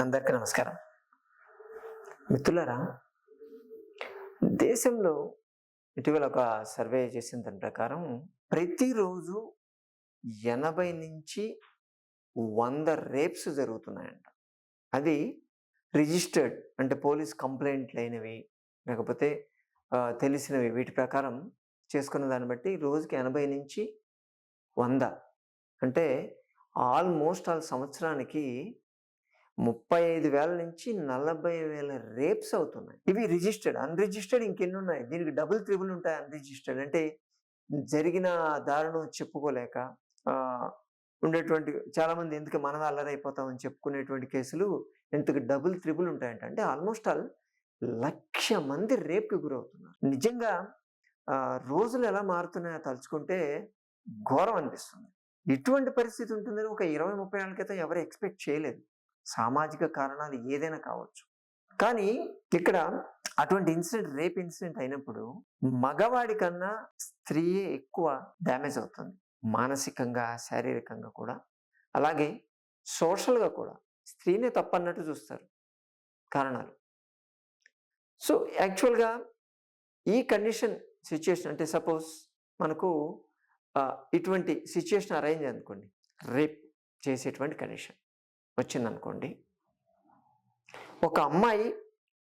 అందరికీ నమస్కారం. మిత్రులారా దేశంలో ఇటీవల ఒక సర్వే చేసిన దాని ప్రకారం ప్రతిరోజు ఎనభై నుంచి వంద రేప్స్ జరుగుతున్నాయంట. అది రిజిస్టర్డ్ అంటే పోలీస్ కంప్లైంట్లు అయినవి లేకపోతే తెలిసినవి. వీటి ప్రకారం చేసుకున్న దాన్ని బట్టి రోజుకి ఎనభై నుంచి వంద. అంటే ఆల్మోస్ట్ ఆల్ సంవత్సరానికి ముప్పై ఐదు వేల నుంచి నలభై వేల రేప్స్ అవుతున్నాయి. ఇవి రిజిస్టర్డ్ అన్రిజిస్టర్డ్ ఇంకెన్ని ఉన్నాయి? దీనికి డబుల్ త్రిబుల్ ఉంటాయి అన్రిజిస్టర్డ్ అంటే జరిగిన దారుణం చెప్పుకోలేక ఉండేటువంటి చాలామంది ఎందుకు మనం అల్లరైపోతామని చెప్పుకునేటువంటి కేసులు ఎందుకు డబుల్ త్రిబుల్ ఉంటాయంట. అంటే ఆల్మోస్ట్ ఆల్ లక్ష మంది రేప్కి గురవుతున్నారు. నిజంగా రోజులు ఎలా మారుతున్నాయో తలుచుకుంటే ఘోరం అనిపిస్తుంది. ఇటువంటి పరిస్థితి ఉంటుందని ఒక ఇరవై ముప్పై ఏళ్ళ క్రితం ఎవరు ఎక్స్పెక్ట్ చేయలేదు. సామాజిక కారణాలు ఏదైనా కావచ్చు. కానీ ఇక్కడ అటువంటి ఇన్సిడెంట్ రేప్ ఇన్సిడెంట్ అయినప్పుడు మగవాడి కన్నా స్త్రీయే ఎక్కువ డ్యామేజ్ అవుతుంది. మానసికంగా శారీరకంగా కూడా. అలాగే సోషల్గా కూడా. స్త్రీనే తప్పన్నట్టు చూస్తారు కారణాలు. సో యాక్చువల్గా ఈ కండిషన్ సిచ్యుయేషన్ అంటే సపోజ్ మనకు ఇటువంటి సిచ్యుయేషన్ అరేంజ్ అనుకోండి. రేప్ చేసేటువంటి కండిషన్. వచ్చిందనుకోండి. ఒక అమ్మాయి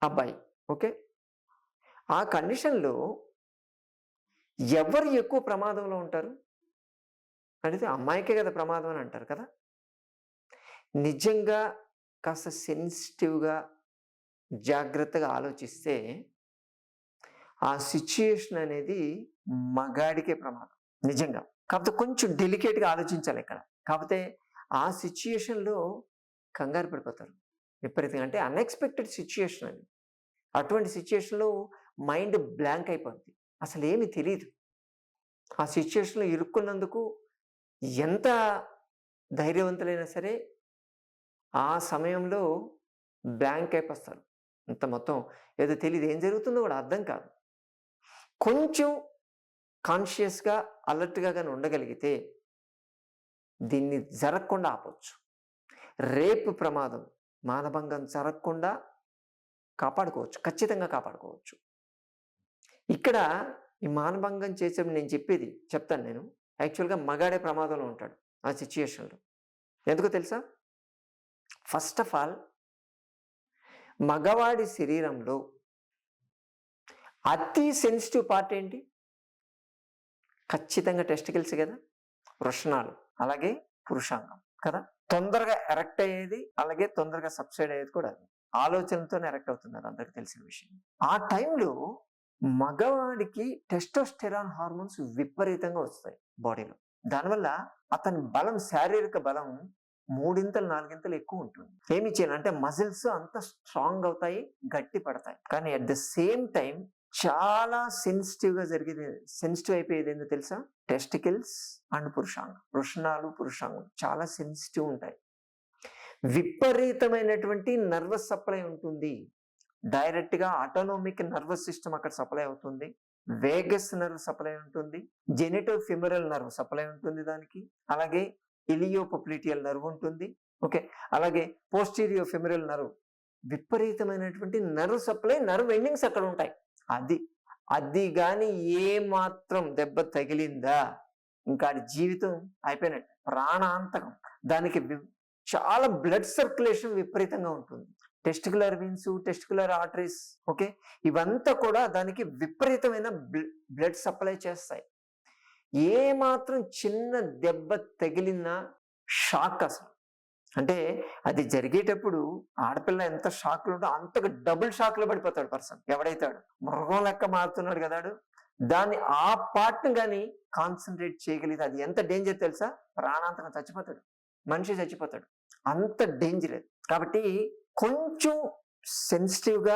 అబ్బాయి ఓకే? ఆ కండిషన్లో ఎవరు ఎక్కువ ప్రమాదంలో ఉంటారు? అడిగితే అమ్మాయికే కదా ప్రమాదం అని అంటారు కదా? నిజంగా కాస్త సెన్సిటివ్గా జాగ్రత్తగా ఆలోచిస్తే ఆ సిచ్యుయేషన్ అనేది మగాడికే ప్రమాదం నిజంగా. కాకపోతే కొంచెం డెలికేట్గా ఆలోచించాలి ఇక్కడ. కాకపోతే ఆ సిచ్యుయేషన్లో కంగారు పడిపోతారు. విపరీతంగా అంటే అన్ఎక్స్పెక్టెడ్ సిచ్యుయేషన్ అది. అటువంటి సిచ్యుయేషన్లో మైండ్ బ్లాంక్ అయిపోద్ది. అసలు ఏమి తెలియదు ఆ సిచ్యుయేషన్లో ఇరుక్కున్నందుకు ఎంత ధైర్యవంతులైనా సరే ఆ సమయంలో బ్లాంక్ అయిపోస్తారు. అంత మొత్తం ఏదో తెలియదు ఏం జరుగుతుందో కూడా అర్థం కాదు. కొంచెం కాన్షియస్గా అలర్ట్గా కానీ ఉండగలిగితే దీన్ని జరగకుండా ఆపొచ్చు. రేపు ప్రమాదం. మానభంగం జరగకుండా కాపాడుకోవచ్చు. ఖచ్చితంగా కాపాడుకోవచ్చు. ఇక్కడ ఈ మానభంగం చేసే నేను చెప్పేది చెప్తాను నేను. యాక్చువల్గా మగాడే ప్రమాదంలో ఉంటాడు ఆ సిచ్యుయేషన్లో. ఎందుకో తెలుసా? ఫస్ట్ ఆఫ్ ఆల్ మగవాడి శరీరంలో అతి సెన్సిటివ్ పార్ట్ ఏంటి? ఖచ్చితంగా టెస్టికల్స్ కదా? వృషణాలు. అలాగే పురుషాంగం కదా? తొందరగా ఎరెక్ట్ అయ్యేది అలాగే తొందరగా సబ్సైడ్ అయ్యేది కూడా అది. ఆలోచనతోనే ఎరెక్ట్ అవుతున్నారు అందరికి తెలిసిన విషయం. ఆ టైంలో మగవాడికి టెస్టోస్టెరాన్ హార్మోన్స్ విపరీతంగా వస్తాయి బాడీలో. దానివల్ల అతని బలం శారీరక బలం మూడింతలు నాలుగింతలు ఎక్కువ ఉంటుంది. ఏమి చేయాలి? అంటే మజిల్స్ అంత స్ట్రాంగ్ అవుతాయి గట్టి పడతాయి. కానీ అట్ ద సేమ్ టైం చాలా సెన్సిటివ్గా జరిగేది సెన్సిటివ్ అయిపోయేది ఏందో తెలుసా? Testicles and పురుషాంగం. వృషణాలు పురుషాంగం చాలా సెన్సిటివ్ ఉంటాయి. విపరీతమైనటువంటి నర్వస్ సప్లై ఉంటుంది. డైరెక్ట్గా ఆటోనోమిక్ నర్వస్ సిస్టమ్ అక్కడ సప్లై అవుతుంది. వేగస్ నర్వ్ సప్లై ఉంటుంది. జెనిటో ఫిమరల్ నర్వ్ సప్లై ఉంటుంది దానికి. అలాగే ఇలియోపప్లిటియల్ నర్వ్ ఉంటుంది. ఓకే అలాగే పోస్టీరియో ఫిమరల్ నర్వ్ విపరీతమైనటువంటి నర్వ్ సప్లై నర్వ్ ఎండింగ్స్ అక్కడ ఉంటాయి. అది అది కానీ ఏ మాత్రం దెబ్బ తగిలిందా? ఇంకా జీవితం అయిపోయినట్టు ప్రాణాంతకం. దానికి చాలా బ్లడ్ సర్క్యులేషన్ విపరీతంగా ఉంటుంది. Testicular veins testicular arteries okay? ఇవంతా కూడా దానికి విపరీతమైన బ్లడ్ సప్లై చేస్తాయి. ఏ మాత్రం చిన్న దెబ్బ తగిలినా షాక్ అసలు. అంటే అది జరిగేటప్పుడు ఆడపిల్ల ఎంత షాక్లో ఉంటో అంతగా డబుల్ షాక్లో పడిపోతాడు పర్సన్. ఎవడైతాడు? మృగం లెక్క మారుతున్నాడు కదాడు దాన్ని ఆ పార్ట్ను కానీ కాన్సన్ట్రేట్ చేయగలిగితే అది ఎంత డేంజర్ తెలుసా? ప్రాణాంతకం చచ్చిపోతాడు. మనిషి చచ్చిపోతాడు. అంత డేంజర్. కాబట్టి కొంచెం సెన్సిటివ్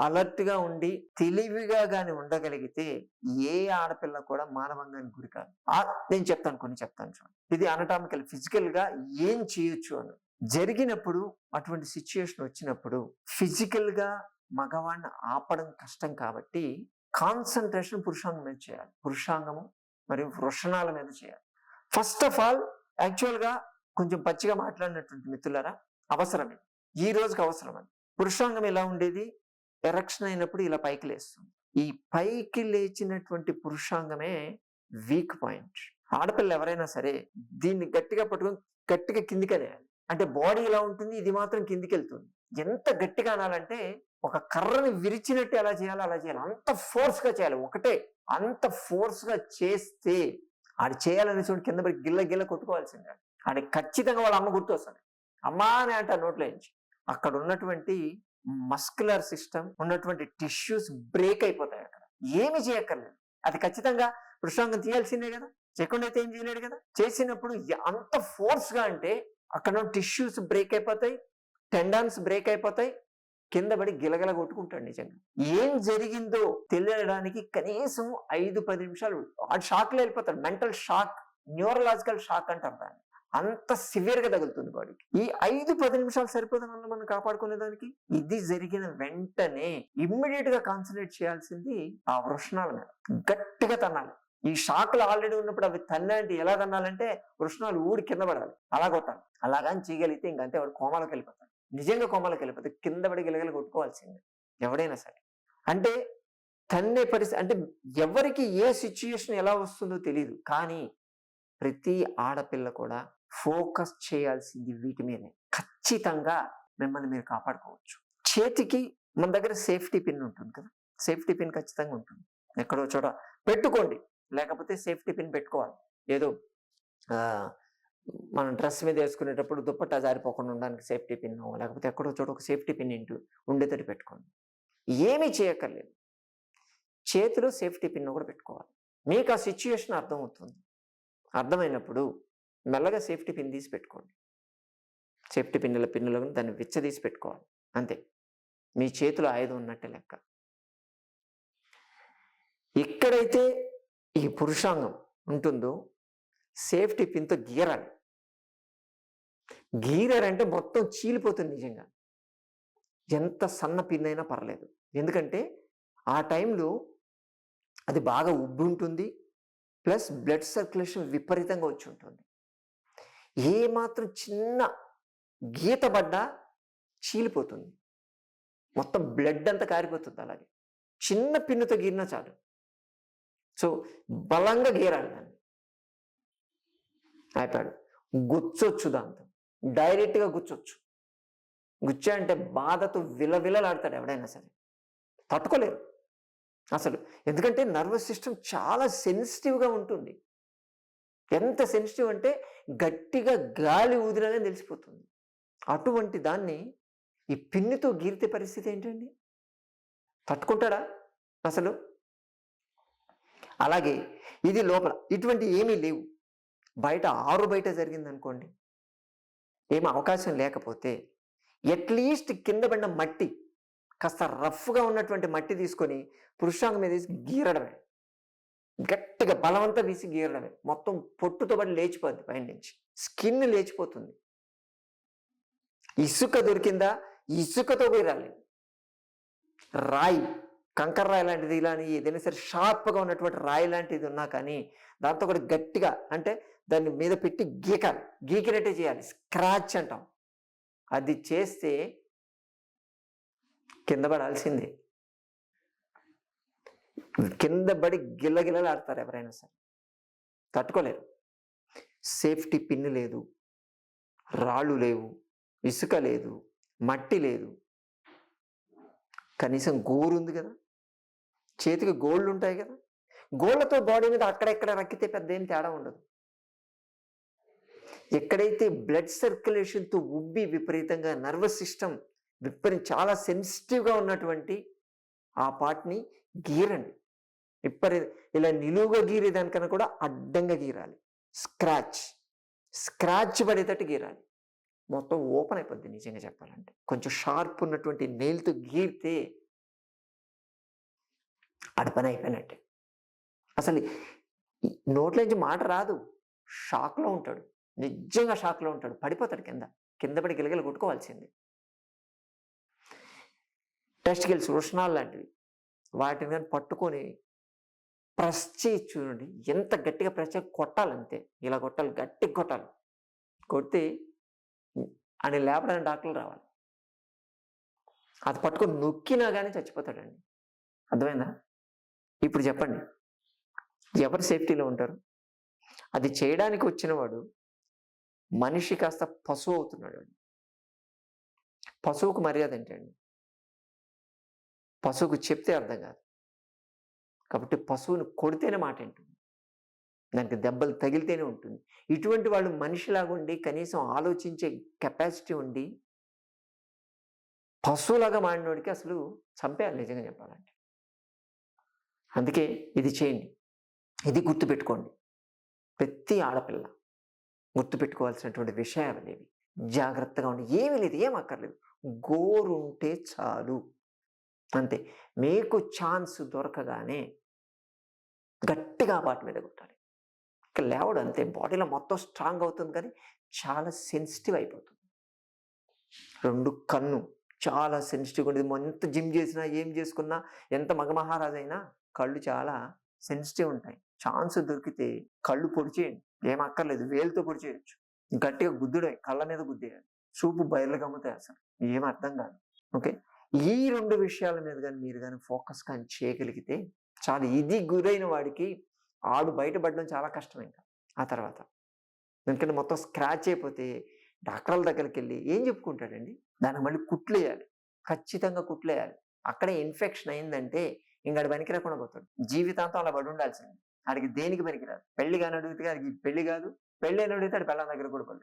అలర్ట్గా ఉండి తెలివిగా కానీ ఉండగలిగితే ఏ ఆడపిల్ల కూడా మానవంగానికి గురి కాదు. ఆ- నేను చెప్తాను కొన్ని చెప్తాను చూడండి ఇది అనటామికల్ ఫిజికల్గా ఏం చేయొచ్చు అని. జరిగినప్పుడు అటువంటి సిచ్యుయేషన్ వచ్చినప్పుడు ఫిజికల్గా మగవాణ్ణి మగవాడిని ఆపడం కష్టం కాబట్టి కాన్సన్ట్రేషన్ పురుషాంగం మీద చేయాలి. పురుషాంగము మరియు వృషణాల మీద చేయాలి. ఫస్ట్ ఆఫ్ ఆల్ యాక్చువల్గా కొంచెం పచ్చిగా మాట్లాడినటువంటి మిత్రులరా అవసరమే. ఈ రోజుకి అవసరం అది పురుషాంగం ఎలా ఉండేది? ఎరక్షన్ అయినప్పుడు ఇలా పైకి లేస్తుంది ఈ పైకి లేచినటువంటి పురుషాంగమే వీక్ పాయింట్. ఆడపిల్ల ఎవరైనా సరే దీన్ని గట్టిగా పట్టుకొని గట్టిగా కిందికి అనేయాలి. అంటే బాడీ ఇలా ఉంటుంది ఇది మాత్రం కిందికి వెళ్తుంది. ఎంత గట్టిగా అనాలంటే ఒక కర్రని విరిచినట్టు ఎలా చేయాలో అలా చేయాలి. అంత ఫోర్స్గా చేయాలి. ఒకటే అంత ఫోర్స్గా చేస్తే ఆడు చేయాలని చూడు కింద పడి గిల్ల గిల్ల కొట్టుకోవాల్సిందే. ఆడికి ఖచ్చితంగా వాళ్ళ అమ్మ గుర్తొస్తుంది. అమ్మా అని అంట నోట్లో నుంచి అక్కడ ఉన్నటువంటి మస్కులర్ సిస్టమ్ ఉన్నటువంటి టిష్యూస్ బ్రేక్ అయిపోతాయి అక్కడ. ఏమి చేయక్కర్లేదు. అది ఖచ్చితంగా వృషాంగం తీయాల్సిందే కదా. చేయకుండా అయితే ఏం చేయలేడు కదా. చేసినప్పుడు అంత ఫోర్స్గా అంటే అక్కడ టిష్యూస్ బ్రేక్ అయిపోతాయి టెండాన్స్ బ్రేక్ అయిపోతాయి కింద పడి గిలగల కొట్టుకుంటాడు నిజంగా. ఏం జరిగిందో తెలియడానికి కనీసం ఐదు పది నిమిషాలు ఆ షాక్లో వెళ్ళిపోతాడు. మెంటల్ షాక్ న్యూరలాజికల్ షాక్ అంటారు దాన్ని. అంత సివియర్గా తగులుతుంది బాడీకి. ఈ ఐదు పది నిమిషాలు సరిపోతుందన్న మనం కాపాడుకునేదానికి? ఇది జరిగిన వెంటనే ఇమ్మీడియట్గా కాన్సన్ట్రేట్ చేయాల్సింది ఆ వృషణాల మీద గట్టిగా తన్నాలి. ఈ షాక్లు ఆల్రెడీ ఉన్నప్పుడు అవి తన్నంటే ఎలా తన్నాలంటే వృషణాలు ఊడి కింద పడాలి. అలా కొట్టాలి. అలాగని చేయగలిగితే ఇంకంతే వాడు కోమాలకు వెళ్ళిపోతాడు. నిజంగా కోమాలకు వెళ్ళిపోతే కింద పడి గిలగల కొట్టుకోవాల్సిందే ఎవడైనా సరే. అంటే తన్నే పరిస్థితి అంటే ఎవరికి ఏ సిచ్యుయేషన్ ఎలా వస్తుందో తెలియదు కానీ ప్రతి ఆడపిల్ల కూడా ఫోకస్ చేయాల్సింది వీటి మీదే. ఖచ్చితంగా మిమ్మల్ని మీరు కాపాడుకోవచ్చు. చేతికి మన దగ్గర సేఫ్టీ పిన్ ఉంటుంది కదా? సేఫ్టీ పిన్ ఖచ్చితంగా ఉంటుంది. ఎక్కడో చోట పెట్టుకోండి. లేకపోతే సేఫ్టీ పిన్ పెట్టుకోవాలి. ఏదో మనం డ్రెస్ మీద వేసుకునేటప్పుడు దుప్పట్టా జారిపోకుండా ఉండడానికి సేఫ్టీ పిన్ లేకపోతే ఎక్కడో చోట ఒక సేఫ్టీ పిన్ ఇంటూ ఉండేటట్టు పెట్టుకోండి. ఏమీ చేయక్కర్లేదు. చేతిలో సేఫ్టీ పిన్ కూడా పెట్టుకోవాలి. మీకు ఆ సిచ్యుయేషన్ అర్థమవుతుంది. అర్థమైనప్పుడు మెల్లగా సేఫ్టీ పిన్ తీసి పెట్టుకోండి. సేఫ్టీ పిన్నుల పిన్నులను దాన్ని విచ్చదీసి పెట్టుకోవాలి. అంతే. మీ చేతిలో ఆయుధం ఉన్నట్టే లెక్క. ఎక్కడైతే ఈ పురుషాంగం ఉంటుందో సేఫ్టీ పిన్తో గీరాలి. గీరారంటే మొత్తం చీలిపోతుంది నిజంగా. ఎంత సన్న పిన్ అయినా పర్లేదు. ఎందుకంటే ఆ టైంలో అది బాగా ఉబ్బు ఉంటుంది ప్లస్ బ్లడ్ సర్క్యులేషన్ విపరీతంగా వచ్చి ఉంటుంది. ఏ మాత్రం చిన్న గీత పడ్డా చీలిపోతుంది. మొత్తం బ్లడ్ అంతా కారిపోతుంది అలాగే. చిన్న పిన్నుతో గీరినా చాలు. సో బలంగా గీరాలి దాన్ని. అయిపోయాడు. గుచ్చొచ్చు దాంతో. డైరెక్ట్గా గుచ్చొచ్చు. గుచ్చా అంటే బాధతో విలవిలలాడతాడు ఎవడైనా సరే. తట్టుకోలేరు. అసలు. ఎందుకంటే నర్వస్ సిస్టమ్ చాలా సెన్సిటివ్గా ఉంటుంది. ఎంత సెన్సిటివ్ అంటే గట్టిగా గాలి ఊదినగానే తెలిసిపోతుంది. అటువంటి దాన్ని ఈ పిన్నితో గీరితే పరిస్థితి ఏంటండి? తట్టుకుంటాడా అసలు? అలాగే ఇది లోపల ఇటువంటి ఏమీ లేవు. బయట ఆరు బయట జరిగింది అనుకోండి అవకాశం లేకపోతే అట్లీస్ట్ కింద పడిన మట్టి కాస్త రఫ్గా ఉన్నటువంటి మట్టి తీసుకొని పురుషాంగం మీద వేసి గీరడమే. గట్టిగా బలవంతా వీసి గీరడమే మొత్తం పొట్టుతో పాటు లేచిపోద్ది పైన నుంచి. స్కిన్ లేచిపోతుంది. ఇసుక దొరికిందా? ఇసుకతో గీరాలి రాయి. కంకర రాయి లాంటిది ఇలాని ఏదైనా సరే షార్ప్గా ఉన్నటువంటి రాయి లాంటిది ఉన్నా కానీ దాంతో కూడా గట్టిగా అంటే దాన్ని మీద పెట్టి గీకాలి. గీకినట్టే చేయాలి. స్క్రాచ్ అంటాం. అది చేస్తే కింద పడాల్సిందే. కింద పడి గిల్లగిల్లలాడతారు ఎవరైనా సరే. తట్టుకోలేరు. సేఫ్టీ పిన్ లేదు. రాళ్ళు లేవు. ఇసుక లేదు. మట్టి లేదు. కనీసం గోరు ఉంది కదా. చేతికి గోళ్ళు ఉంటాయి కదా. గోళ్ళతో బాడీ మీద అక్కడెక్కడ రక్కితే పెద్ద ఏం తేడా ఉండదు. ఎక్కడైతే బ్లడ్ సర్క్యులేషన్తో ఉబ్బి విపరీతంగా నర్వస్ సిస్టమ్ విపరీ చాలా సెన్సిటివ్గా ఉన్నటువంటి ఆ పార్ట్ని గీరండి. విపరీ ఇలా నిలువుగా గీరే దానికన్నా కూడా అడ్డంగా గీరాలి. స్క్రాచ్. స్క్రాచ్ పడేటట్టు గీరాలి. మొత్తం ఓపెన్ అయిపోద్ది నిజంగా చెప్పాలంటే. కొంచెం షార్ప్ ఉన్నటువంటి నెయిల్తో గీరితే అడపన అయిపోయినట్టే. అసలు నోట్లోంచి మాట రాదు. షాక్లో ఉంటాడు. నిజంగా షాక్లో ఉంటాడు. పడిపోతాడు కింద. కింద పడి గిలగిల కొట్టుకోవాల్సింది. టెస్టికల్స్ వృషణాలు లాంటివి. వాటిని కానీ పట్టుకొని ప్రెస్ చేయి చూడండి. ఎంత గట్టిగా ప్రెస్ చేసి కొట్టాలంతే. ఇలా కొట్టాలి గట్టిగా కొట్టాలి. కొడితే అని లేపడానికి డాక్టర్లు రావాలి. అది పట్టుకొని నొక్కినా కానీ చచ్చిపోతాడండి. అర్థమైందా? ఇప్పుడు చెప్పండి. ఎవరు సేఫ్టీలో ఉంటారు? అది చేయడానికి వచ్చినవాడు మనిషి కాస్త పశువు అవుతున్నాడు అండి. పశువుకు మర్యాద ఏంటండి? పశువుకు చెప్తే అర్థం కాదు. కాబట్టి పశువును కొడితేనే మాట వింటుంది. దానికి దెబ్బలు తగిలితేనే ఉంటుంది. ఇటువంటి వాళ్ళు మనిషిలాగా ఉండి కనీసం ఆలోచించే కెపాసిటీ ఉండి పశువులాగా మాడినోడికి అసలు చంపేయాలి నిజంగా చెప్పాలంటే. అందుకే ఇది చేయండి. ఇది గుర్తుపెట్టుకోండి. ప్రతి ఆడపిల్ల గుర్తుపెట్టుకోవాల్సినటువంటి విషయాలు అనేవి. జాగ్రత్తగా ఉండి. ఏమీ లేదు ఏం అక్కర్లేదు. గోరుంటే చాలు. అంతే. మీకు ఛాన్స్ దొరకగానే గట్టిగా ఆ మీద కొట్టాలి. ఇక లేవడు అంతే. బాడీలో మొత్తం స్ట్రాంగ్ అవుతుంది కానీ చాలా సెన్సిటివ్ అయిపోతుంది. రెండు కన్ను చాలా సెన్సిటివ్ ఉండేది. ఎంత జిమ్ చేసినా ఏం చేసుకున్నా ఎంత మగమహారాజైనా అయినా కళ్ళు చాలా సెన్సిటివ్ ఉంటాయి. ఛాన్స్ దొరికితే కళ్ళు పొడిచేయండి ఏం అక్కర్లేదు. వేలుతో పొడిచేయచ్చు గట్టిగా గుద్దుడే కళ్ళ మీద గుద్దేయాలి. చూపు బయలు గమ్ముతాయి అసలు. ఏం అర్థం కాదు. ఓకే? ఈ రెండు విషయాల మీద కానీ మీరు కానీ ఫోకస్ కానీ చేయగలిగితే చాలా. ఇది గురైన వాడికి ఆడు బయటపడడం చాలా కష్టం ఇంకా ఆ తర్వాత. ఎందుకంటే మొత్తం స్క్రాచ్ అయిపోతే డాక్టర్ల దగ్గరికి వెళ్ళి ఏం చెప్పుకుంటాడండి? దాన్ని మళ్ళీ కుట్లేయాలి. ఖచ్చితంగా కుట్లేయాలి. అక్కడే ఇన్ఫెక్షన్ అయిందంటే ఇంకా పనికి రాకుండా పోతాడు. జీవితాంతం అలా పడి ఉండాల్సింది. ఆడికి దేనికి పనికిరాదు? పెళ్ళి కాని అడిగితే ఆడికి పెళ్ళి కాదు. పెళ్ళి అని అడిగితే ఆడి పెళ్ళ దగ్గర కూడా పడు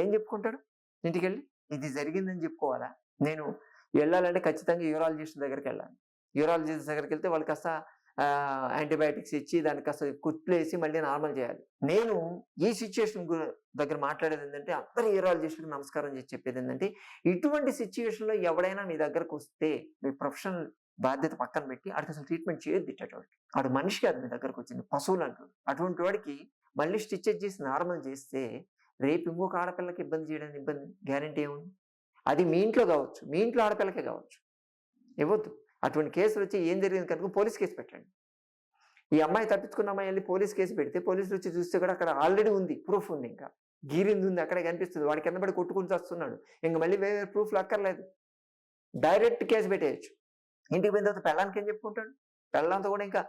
ఏం చెప్పుకుంటాడు? ఇంటికి వెళ్ళి ఇది జరిగిందని చెప్పుకోవాలా? నేను వెళ్ళాలంటే ఖచ్చితంగా యూరాలజిస్ట్ దగ్గరికి వెళ్ళాలి. యూరాలజిస్ట్ దగ్గరికి వెళ్తే వాళ్ళు కాస్త యాంటీబయాటిక్స్ ఇచ్చి దానికి కాస్త కుట్లేసి మళ్ళీ నార్మల్ చేయాలి. నేను ఈ సిచ్యుయేషన్ దగ్గర మాట్లాడేది ఏంటంటే అందరు యూరాలజిస్టులకు నమస్కారం చేసి చెప్పేది ఏంటంటే ఇటువంటి సిచ్యుయేషన్లో ఎవడైనా మీ దగ్గరకు వస్తే మీ ప్రొఫెషనల్ బాధ్యత పక్కన పెట్టి ఆడికి అసలు ట్రీట్మెంట్ చేయొద్దు ఇట్టేటోడికి. ఆడు మనిషి కాదు మీ దగ్గరకు వచ్చింది పశువులు అంటాడు అటువంటి వాడికి మళ్ళీ స్టిచ్చెస్ చేసి నార్మల్ చేస్తే రేపు ఇంకొక ఆడపిల్లకి ఇబ్బంది చేయడానికి ఇబ్బంది గ్యారంటీ ఏముంది? అది మీ ఇంట్లో కావచ్చు మీ ఇంట్లో ఆడపిల్లకే కావచ్చు. ఇవ్వద్దు. అటువంటి కేసులు వచ్చి ఏం జరిగింది కనుక పోలీస్ కేసు పెట్టండి. ఈ అమ్మాయి తప్పించుకున్న అమ్మాయి వెళ్ళి పోలీస్ కేసు పెడితే పోలీసులు వచ్చి చూస్తే కూడా అక్కడ ఆల్రెడీ ఉంది ప్రూఫ్ ఉంది ఇంకా. గీరింది ఉంది అక్కడే కనిపిస్తుంది. వాడి కింద పడి కొట్టుకుని వస్తున్నాడు ఇంక మళ్ళీ వేరే ప్రూఫ్లు అక్కర్లేదు. డైరెక్ట్ కేసు పెట్టేయచ్చు. ఇంటికి పోయిన తర్వాత పెళ్ళానికి ఏం చెప్పుకుంటాడు? పెళ్ళంతో కూడా ఇంకా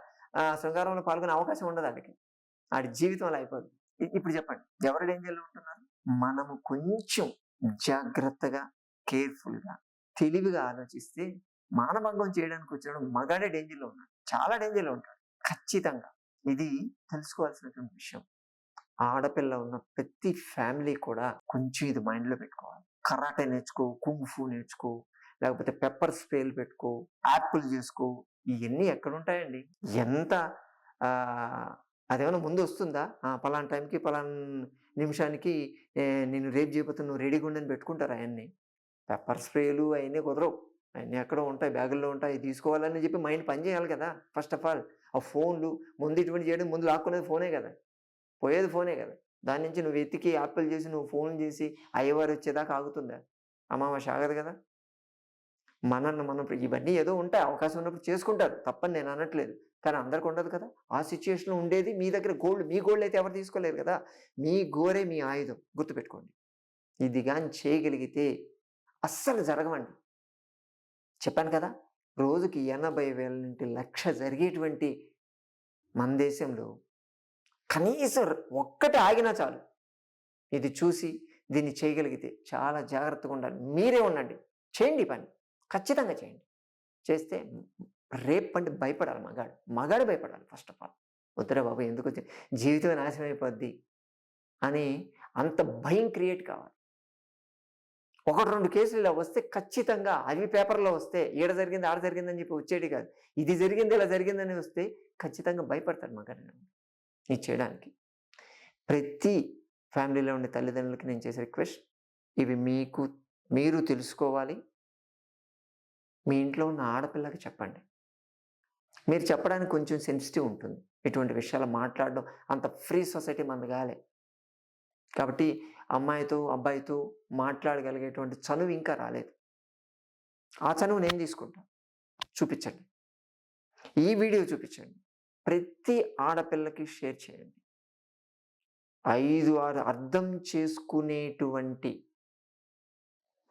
శృంగారంలో పాల్గొనే అవకాశం ఉండదు ఆడికి. ఆడి జీవితం అలా అయిపోదు ఇప్పుడు చెప్పండి. ఎవరు డేంజర్లో ఉంటున్నారు? మనము కొంచెం జాగ్రత్తగా కేర్ఫుల్గా తెలివిగా ఆలోచిస్తే మానభంగం చేయడానికి వచ్చినప్పుడు మగాడే డేంజర్లో ఉన్నాడు. చాలా డేంజర్లో ఉంటాడు. ఖచ్చితంగా. ఇది తెలుసుకోవాల్సినటువంటి విషయం. ఆడపిల్ల ఉన్న ప్రతి ఫ్యామిలీ కూడా కొంచెం ఇది మైండ్లో పెట్టుకోవాలి. కరాటే నేర్చుకో కుంఫు నేర్చుకో లేకపోతే పెప్పర్ స్ప్రేలు పెట్టుకో యాపిల్ చేసుకో ఇవన్నీ ఎక్కడ ఉంటాయండి ఎంత అదేమైనా ముందు వస్తుందా? పలానా టైంకి పలానా నిమిషానికి నేను రేపు చేయబోతున్నా నువ్వు రెడీగా ఉండని పెట్టుకుంటారు అవన్నీ పెప్పర్ స్ప్రేలు అవన్నీ కుదరవు. అవన్నీ ఎక్కడో ఉంటాయి బ్యాగుల్లో ఉంటాయి తీసుకోవాలని చెప్పి మైండ్ పని చేయాలి కదా. ఫస్ట్ ఆఫ్ ఆల్ ఆ ఫోన్లు ముందు ఇటువంటి చేయడం ముందు లాక్కునేది ఫోనే కదా. పోయేది ఫోనే కదా. దాని నుంచి నువ్వు వెతికి యాపిల్ చేసి నువ్వు ఫోన్ చేసి అయ్యవారు వచ్చేదాకా ఆగుతుందా? అమావాస్య ఆగదు కదా. మనల్ని మనం ఇవన్నీ ఏదో ఉంటాయి అవకాశం ఉన్నప్పుడు చేసుకుంటారు. తప్పని నేను అనట్లేదు. కానీ అందరికి ఉండదు కదా. ఆ సిచ్యువేషన్లో ఉండేది మీ దగ్గర గోల్డ్ మీ గోల్డ్ అయితే ఎవరు తీసుకోలేరు కదా. మీ గోరే మీ ఆయుధం. గుర్తుపెట్టుకోండి. ఇది కానీ చేయగలిగితే అస్సలు జరగవండి. చెప్పాను కదా! రోజుకి ఎనభై వేల నుండి లక్ష జరిగేటువంటి మన దేశంలో కనీసం ఒక్కటి ఆగినా చాలు. ఇది చూసి దీన్ని చేయగలిగితే చాలా జాగ్రత్తగా ఉండాలి. మీరే ఉండండి. చేయండి పని. ఖచ్చితంగా చేయండి. చేస్తే రేపు అంటే భయపడాలి మగాడు. మగాడు భయపడాలి ఫస్ట్ ఆఫ్ ఆల్. వద్దురా బాబు ఎందుకు జీవితం నాశనం అయిపోద్ది అని అంత భయం క్రియేట్ కావాలి. ఒకటి రెండు కేసులు ఇలా వస్తే ఖచ్చితంగా అవి పేపర్లో వస్తే ఈడ జరిగింది ఆడ జరిగిందని చెప్పి వచ్చేది కాదు. ఇది జరిగింది ఇలా జరిగిందని వస్తే ఖచ్చితంగా భయపడతాడు మగాడు ఇది చేయడానికి. ప్రతి ఫ్యామిలీలో ఉండే తల్లిదండ్రులకి నేను చేసే రిక్వెస్ట్ ఇవి మీకు మీరు తెలుసుకోవాలి. మీ ఇంట్లో ఉన్న ఆడపిల్లకి చెప్పండి. మీరు చెప్పడానికి కొంచెం సెన్సిటివ్ ఉంటుంది. ఇటువంటి విషయాలు మాట్లాడడం అంత ఫ్రీ సొసైటీ మనది కాలే. కాబట్టి అమ్మాయితో అబ్బాయితో మాట్లాడగలిగేటువంటి చనువు ఇంకా రాలేదు. ఆ చనువు నేను తీసుకుంటాను చూపించండి. ఈ వీడియో చూపించండి. ప్రతి ఆడపిల్లకి షేర్ చేయండి. ఐదు ఆరు అర్థం చేసుకునేటువంటి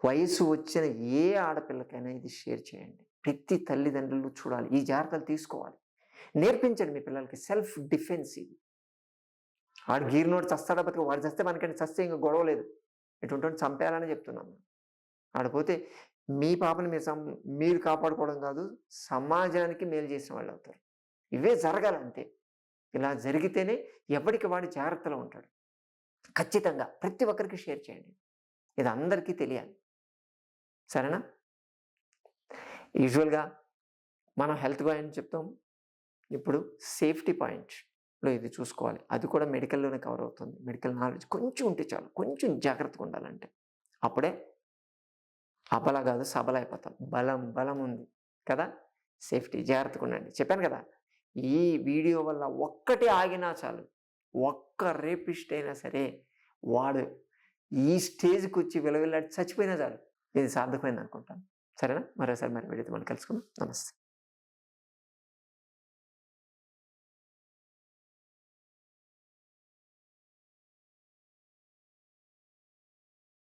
వయసు వచ్చిన ఏ ఆడపిల్లకైనా ఇది షేర్ చేయండి. ప్రతి తల్లిదండ్రులు చూడాలి. ఈ జాగ్రత్తలు తీసుకోవాలి. నేర్పించండి మీ పిల్లలకి. సెల్ఫ్ డిఫెన్స్ ఇది. ఆడు గీరినోడు చస్తాడా బతుకు వాడు చస్తే మనకంటే చస్తే ఇంకా గొడవ లేదు. ఎటువంటి చంపేయాలని చెప్తున్నాం ఆడపోతే మీ పాపని మీరు సం మీరు కాపాడుకోవడం కాదు సమాజానికి మేలు చేసిన వాళ్ళు అవుతారు. ఇవే జరగాలి అంతే ఇలా జరిగితేనే ఎవరికి వాడి జాగ్రత్తలో ఉంటాడు. ఖచ్చితంగా ప్రతి ఒక్కరికి షేర్ చేయండి. ఇది అందరికీ తెలియాలి. సరేనా? యూజువల్గా మనం హెల్త్ పాయింట్ చెప్తాం. ఇప్పుడు సేఫ్టీ లో ఇది చూసుకోవాలి. అది కూడా మెడికల్లోనే కవర్ అవుతుంది. మెడికల్ నాలెడ్జ్ కొంచెం ఉంటే చాలు. కొంచెం జాగ్రత్తగా ఉండాలంటే. అప్పుడే అబల కాదు సబల అయిపోతాం. బలం బలం ఉంది కదా? సేఫ్టీ జాగ్రత్తగా ఉండండి. చెప్పాను కదా? ఈ వీడియో వల్ల ఒక్కటి ఆగినా చాలు. ఒక్క రేపిస్ట్ అయినా సరే వాడు ఈ స్టేజ్కి వచ్చి విలవిల్లాడి చచ్చిపోయినా చాలు. ఇది సార్థకమైంది అనుకుంటాను. సరేనా? మరోసారి మరి వీడియోతో మనం కలుసుకుందాం. నమస్తే.